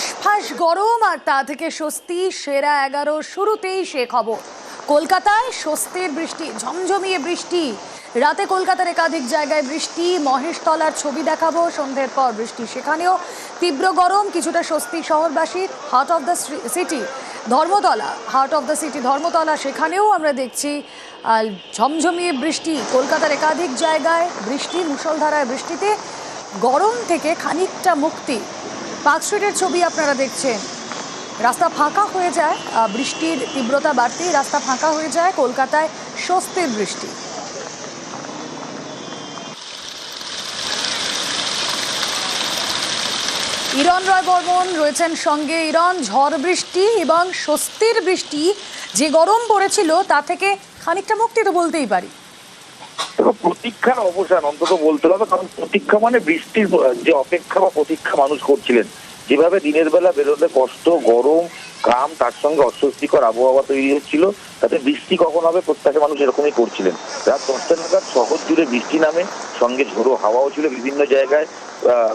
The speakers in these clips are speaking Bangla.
হাঁসফাঁস গরম আর তা থেকে স্বস্তি, সেরা এগারো শুরুতেই সে খবর। কলকাতায় স্বস্তির বৃষ্টি, ঝমঝমিয়ে বৃষ্টি। রাতে কলকাতার একাধিক জায়গায় বৃষ্টি মহেশতলার ছবি দেখাবো, সন্ধ্যের পর বৃষ্টি সেখানেও। তীব্র গরম, কিছুটা স্বস্তি শহরবাসীর heart of the city Dharmatala. Heart of the city Dharmatala সেখানেও আমরা দেখছি ঝমঝমিয়ে বৃষ্টি। কলকাতার একাধিক জায়গায় বৃষ্টি, মুষলধারায় বৃষ্টিতে গরম থেকে খানিকটা মুক্তি। পার্ক স্ট্রিটের ছবি আপনারা দেখছেন। রাস্তা ফাঁকা হয়ে যায় বৃষ্টির তীব্রতা বাড়তি রাস্তা ফাঁকা হয়ে যায়, কলকাতায় স্বস্তির বৃষ্টি। ইরন রয় বর্মন রয়েছেন সঙ্গে। ইরন ঝড় বৃষ্টি এবং স্বস্তির বৃষ্টি যে গরম পড়েছিল, তা থেকে খানিকটা মুক্তি তো বলতেই পারি। প্রতীক্ষার অবসান, অন্তত বলতে হবে, কারণ প্রতীক্ষা মানে বৃষ্টির যে অপেক্ষা বা প্রতীক্ষা মানুষ করছিলেন। যেভাবে দিনের বেলা বেরোলে কষ্ট, গরম ঘাম তার সঙ্গে অস্বস্তিকর আবহাওয়া তৈরি হচ্ছিল, তাতে বৃষ্টি কখন হবে প্রত্যাশা মানুষ এরকমই করছিলেন। রাত দশটা নাগাদ শহর জুড়ে বৃষ্টি নামে, সঙ্গে ঝোড়ো হাওয়াও ছিল বিভিন্ন জায়গায়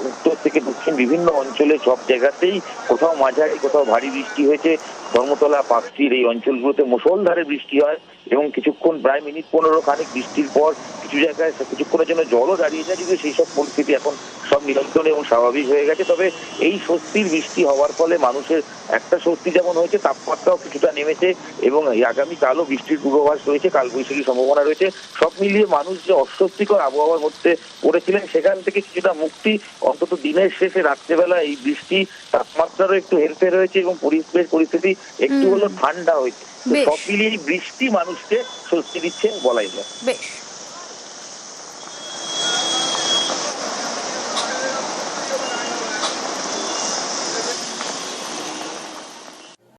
উত্তর থেকে দক্ষিণ বিভিন্ন অঞ্চলে সব জায়গাতেই কোথাও মাঝারি, কোথাও ভারী বৃষ্টি হয়েছে ধর্মতলা পাকশির এই অঞ্চলগুলোতে মুষলধারে বৃষ্টি হয় এবং কিছুক্ষণ, প্রায় মিনিট পনেরো খানিক বৃষ্টির পর কিছু জায়গায় কিছুক্ষণের জন্য জলও দাঁড়িয়ে যায় কিন্তু সেই সব পরিস্থিতি এখন সব নিয়ন্ত্রণে এবং স্বাভাবিক হয়ে গেছে। তবে এই স্বস্তির বৃষ্টি হওয়ার ফলে মানুষের একটা স্বস্তি যেমন হয়েছে, তাপমাত্রাও কিছুটা নেমেছে এবং আগামীকালও বৃষ্টির পূর্বাভাস রয়েছে কালবৈশাখীর সম্ভাবনা রয়েছে। সব মিলিয়ে মানুষ যে অস্বস্তিকর আবহাওয়ার মধ্যে পড়েছিলেন, সেখান থেকে কিছুটা মুক্তি, অন্তত দিনের শেষে রাত্রেবেলা এই বৃষ্টি, তাপমাত্রারও একটু হেরফের হয়েছে এবং পরিবেশ পরিস্থিতি একটু হলো ঠান্ডা হয়েছে সব মিলিয়ে বৃষ্টি মানুষকে স্বস্তি দিচ্ছে বলাই যায়। বেশ।